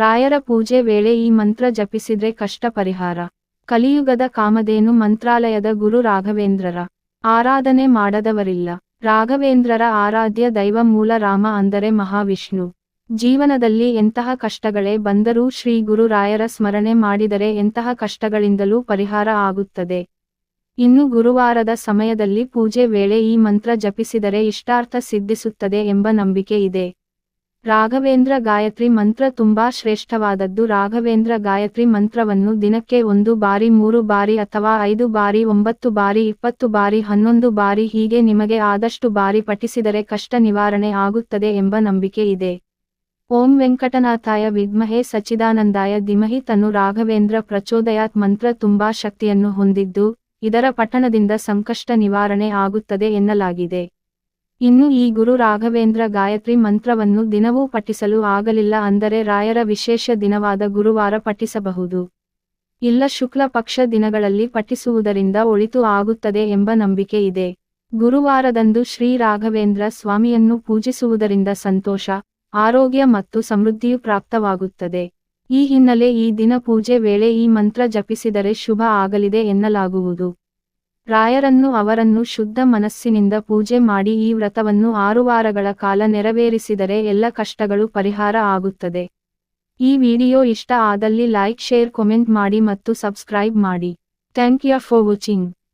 ರಾಯರ ಪೂಜೆ ವೇಳೆ ಈ ಮಂತ್ರ ಜಪಿಸಿದ್ರೆ ಕಷ್ಟ ಪರಿಹಾರ. ಕಲಿಯುಗದ ಕಾಮಧೇನು ಮಂತ್ರಾಲಯದ ಗುರು ರಾಘವೇಂದ್ರರ ಆರಾಧನೆ ಮಾಡದವರಿಲ್ಲ. ರಾಘವೇಂದ್ರರ ಆರಾಧ್ಯ ದೈವ ಮೂಲ ರಾಮ ಅಂದರೆ ಮಹಾವಿಷ್ಣು. ಜೀವನದಲ್ಲಿ ಎಂತಹ ಕಷ್ಟಗಳೇ ಬಂದರೂ ಶ್ರೀ ಗುರು ರಾಯರ ಸ್ಮರಣೆ ಮಾಡಿದರೆ ಎಂತಹ ಕಷ್ಟಗಳಿಂದಲೂ ಪರಿಹಾರ ಆಗುತ್ತದೆ. ಇನ್ನು ಗುರುವಾರದ ಸಮಯದಲ್ಲಿ ಪೂಜೆ ವೇಳೆ ಈ ಮಂತ್ರ ಜಪಿಸಿದರೆ ಇಷ್ಟಾರ್ಥ ಸಿದ್ಧಿಸುತ್ತದೆ ಎಂಬ ನಂಬಿಕೆ ಇದೆ. ರಾಘವೇಂದ್ರ ಗಾಯತ್ರಿ ಮಂತ್ರ ತುಂಬಾ ಶ್ರೇಷ್ಠವಾದದ್ದು. ರಾಘವೇಂದ್ರ ಗಾಯತ್ರಿ ಮಂತ್ರವನ್ನು ದಿನಕ್ಕೆ ಒಂದು ಬಾರಿ, ಮೂರು ಬಾರಿ ಅಥವಾ ಐದು ಬಾರಿ, ಒಂಬತ್ತು ಬಾರಿ, ಇಪ್ಪತ್ತು ಬಾರಿ, ಹನ್ನೊಂದು ಬಾರಿ ಹೀಗೆ ನಿಮಗೆ ಆದಷ್ಟು ಬಾರಿ ಪಠಿಸಿದರೆ ಕಷ್ಟ ನಿವಾರಣೆ ಆಗುತ್ತದೆ ಎಂಬ ನಂಬಿಕೆ ಇದೆ. ಓಂ ವೆಂಕಟನಾಥಾಯ ವಿದ್ಮಹೇ ಸಚ್ಚಿದಾನಂದಾಯ ಧಿಮಹಿ ತನು ರಾಘವೇಂದ್ರ ಪ್ರಚೋದಯಾತ್ ಮಂತ್ರ ತುಂಬಾ ಶಕ್ತಿಯನ್ನು ಹೊಂದಿದ್ದು, ಇದರ ಪಠಣದಿಂದ ಸಂಕಷ್ಟ ನಿವಾರಣೆ ಆಗುತ್ತದೆ ಎನ್ನಲಾಗಿದೆ. ಇನ್ನು ಈ ಗುರು ರಾಘವೇಂದ್ರ ಗಾಯತ್ರಿ ಮಂತ್ರವನ್ನು ದಿನವೂ ಪಠಿಸಲು ಆಗಲಿಲ್ಲ ಅಂದರೆ ರಾಯರ ವಿಶೇಷ ದಿನವಾದ ಗುರುವಾರ ಪಠಿಸಬಹುದು. ಇಲ್ಲ ಶುಕ್ಲ ಪಕ್ಷ ದಿನಗಳಲ್ಲಿ ಪಠಿಸುವುದರಿಂದ ಒಳಿತು ಆಗುತ್ತದೆ ಎಂಬ ನಂಬಿಕೆ ಇದೆ. ಗುರುವಾರದಂದು ಶ್ರೀ ರಾಘವೇಂದ್ರ ಸ್ವಾಮಿಯನ್ನು ಪೂಜಿಸುವುದರಿಂದ ಸಂತೋಷ, ಆರೋಗ್ಯ ಮತ್ತು ಸಮೃದ್ಧಿಯು ಪ್ರಾಪ್ತವಾಗುತ್ತದೆ. ಈ ಹಿನ್ನೆಲೆ ಈ ದಿನ ಪೂಜೆ ವೇಳೆ ಈ ಮಂತ್ರ ಜಪಿಸಿದರೆ ಶುಭ ಆಗಲಿದೆ ಎನ್ನಲಾಗುವುದು. ರಾಯರನ್ನು ಅವರನ್ನು ಶುದ್ಧ ಮನಸ್ಸಿನಿಂದ ಪೂಜೆ ಮಾಡಿ ಈ ವ್ರತವನ್ನು ಆರು ವಾರಗಳ ಕಾಲ ನೆರವೇರಿಸಿದರೆ ಎಲ್ಲ ಕಷ್ಟಗಳು ಪರಿಹಾರ ಆಗುತ್ತದೆ. ಈ ವಿಡಿಯೋ ಇಷ್ಟ ಆದಲ್ಲಿ ಲೈಕ್, ಶೇರ್, ಕಾಮೆಂಟ್ ಮಾಡಿ ಮತ್ತು ಸಬ್ಸ್ಕ್ರೈಬ್ ಮಾಡಿ. Thank you for watching.